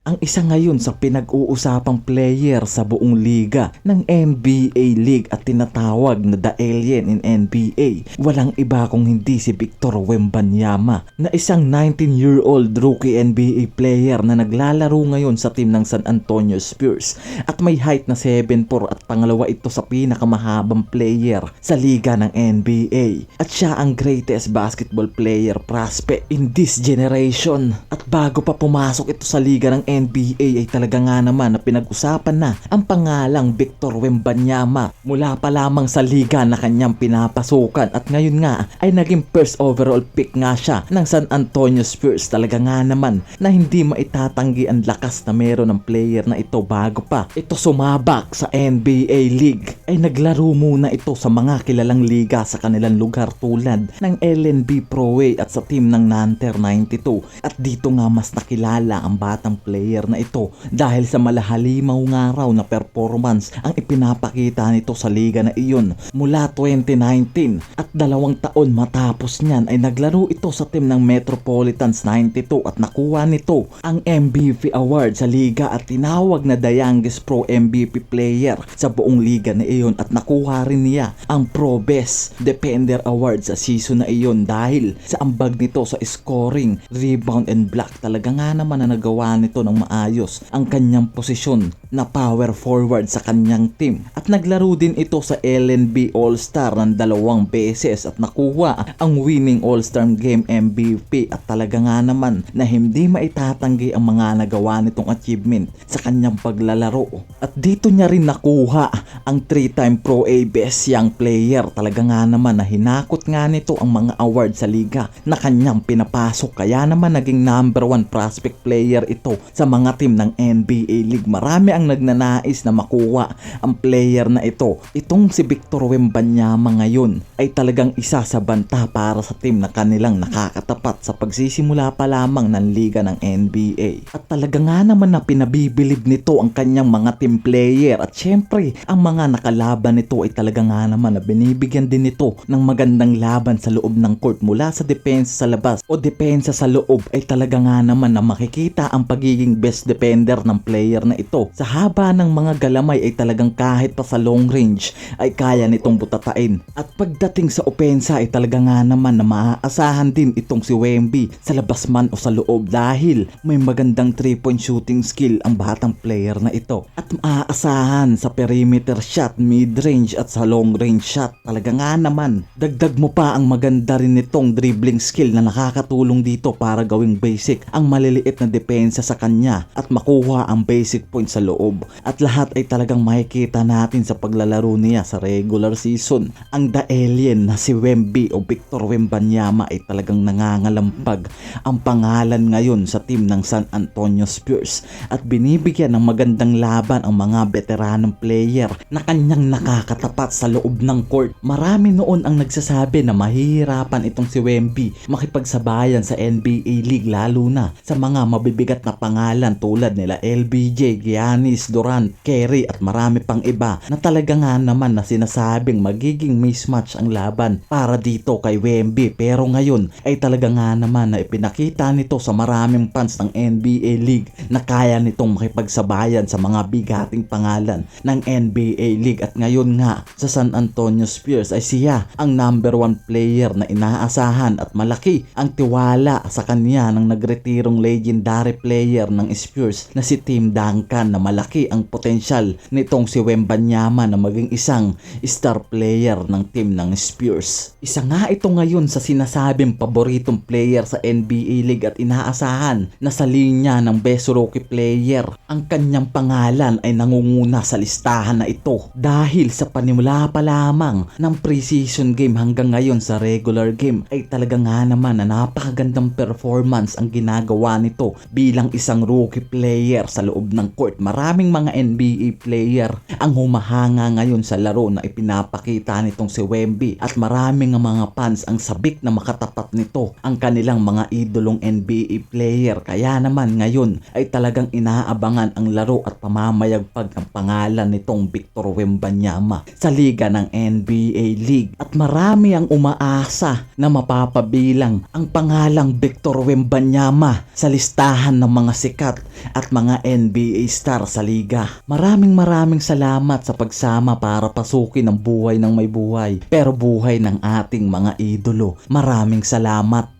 ang isa ngayon sa pinag-uusapang player sa buong liga ng NBA League at tinatawag na The Alien in NBA. Walang iba kung hindi si Victor Wembanyama na isang 19-year-old rookie NBA player na naglalaro ngayon sa team ng San Antonio Spurs at may height na 7'4 at pangalawa ito sa pinakamahabang player sa liga ng NBA. At siya ang greatest basketball player prospect in this generation. At bago pa pumasok ito sa liga ng NBA ay talaga nga naman na pinag-usapan na ang pangalang Victor Wembanyama mula pa lamang sa liga na kanyang pinapasukan. At ngayon nga ay naging first overall pick nga siya ng San Antonio Spurs. Talaga nga naman na hindi maitatanggi ang lakas na meron ng player na ito bago pa ito sumabak sa NBA League. Ay naglaro muna ito sa mga kilalang liga sa kanilang lugar tulad ng LNB Pro A at sa team ng Nanter 92 at dito nga mas nakilala ang batang player na ito dahil sa malahalimaw nga raw na performance ang ipinapakita nito sa liga na iyon mula 2019 at dalawang taon matapos niyan ay naglaro ito sa team ng Metropolitans 92 at nakuha nito ang MVP award sa liga at tinawag na the youngest pro MVP player sa buong liga na iyon at nakuha rin niya ang Pro Best Defender Award sa season na iyon dahil sa ambag nito sa scoring, rebound and block talaga nga naman na nagawa nito ng maayos ang kanyang posisyon na power forward sa kanyang team. At naglaro din ito sa LNB All-Star ng dalawang beses at nakuha ang winning All-Star Game MVP at talaga nga naman na hindi maitatanggi ang mga nagawa nitong achievement sa kanyang paglalaro. At dito niya rin nakuha ang 3-time Pro A Best Young Player. Talaga nga naman na hinakot nga nito ang mga award sa liga na kanyang pinapasok. Kaya naman naging number 1 prospect player ito sa mga team ng NBA League. Marami ang nagnanais na makuha ang player na ito. Itong si Victor Wembanyama ngayon ay talagang isa sa banta para sa team na kanilang nakakatapat sa pagsisimula pa lamang ng liga ng NBA at talaga nga naman na pinabibilib nito ang kanyang mga team player. At syempre ang mga nakalaban nito ay talaga nga naman na binibigyan din nito ng magandang laban sa loob ng court mula sa depensa sa labas o depensa sa loob ay talaga nga naman na makikita ang pagiging best defender ng player na ito. Sa haba ng mga galamay ay talagang kahit pa sa long range ay kaya nitong butatain. At pagdating sa opensa ay talaga nga naman na maaasahan din itong si Wemby sa labas man o sa loob dahil may magandang 3-point shooting skill ang batang player na ito. At maaasahan sa perimeter shot, mid-range at sa long range shot. Talaga nga naman, dagdag mo pa ang maganda rin nitong dribbling skill na nakakatulong dito para gawing basic ang maliliit na depensa sa kanya at makuha ang basic point sa loob. At lahat ay talagang makikita natin sa paglalaro niya sa regular season. Ang The Alien na si Wemby o Victor Wembanyama ay talagang nangangalampag ang pangalan ngayon sa team ng San Antonio Spurs at binibigyan ng magandang laban ang mga veteranong player na kanyang nakakatapat sa loob ng court. Marami noon ang nagsasabi na mahihirapan itong si Wemby makipagsabayan sa NBA League lalo na sa mga mabibigat na pangalan tulad nila LBJ, Giannis, Durant, Kerry at marami pang iba na talaga nga naman na sinasabing magiging mismatch ang laban para dito kay Wemby pero ngayon ay talaga nga naman na ipinakita nito sa maraming fans ng NBA League na kaya nitong makipagsabayan sa mga bigating pangalan ng NBA League at ngayon nga sa San Antonio Spurs ay siya ang number one player na inaasahan at malaki ang tiwala sa kanya ng nagretirong legendary player ng Spurs na si Tim Duncan na malaki ang potensyal nitong si Wembanyama na maging isang star player ng team ng Spurs. Isa nga ito ngayon sa sinasabing paboritong player sa NBA League at inaasahan na sa linya ng best rookie player. Ang kanyang pangalan ay nangunguna sa listahan na ito dahil sa panimula pa lamang ng preseason game hanggang ngayon sa regular game ay talaga nga naman na napakagandang performance ang ginagawa nito bilang isang rookie player sa loob ng court. Marami maraming mga NBA player ang humahanga ngayon sa laro na ipinapakita nitong si Wemby at maraming mga fans ang sabik na makatapat nito ang kanilang mga idolong NBA player. Kaya naman ngayon ay talagang inaabangan ang laro at pamamayagpag ng pangalan nitong Victor Wembanyama sa liga ng NBA League. At marami ang umaasa na mapapabilang ang pangalang Victor Wembanyama sa listahan ng mga sikat at mga NBA star sa liga. Maraming maraming salamat sa pagsama para pasukin ang buhay ng may buhay pero buhay ng ating mga idolo. Maraming salamat.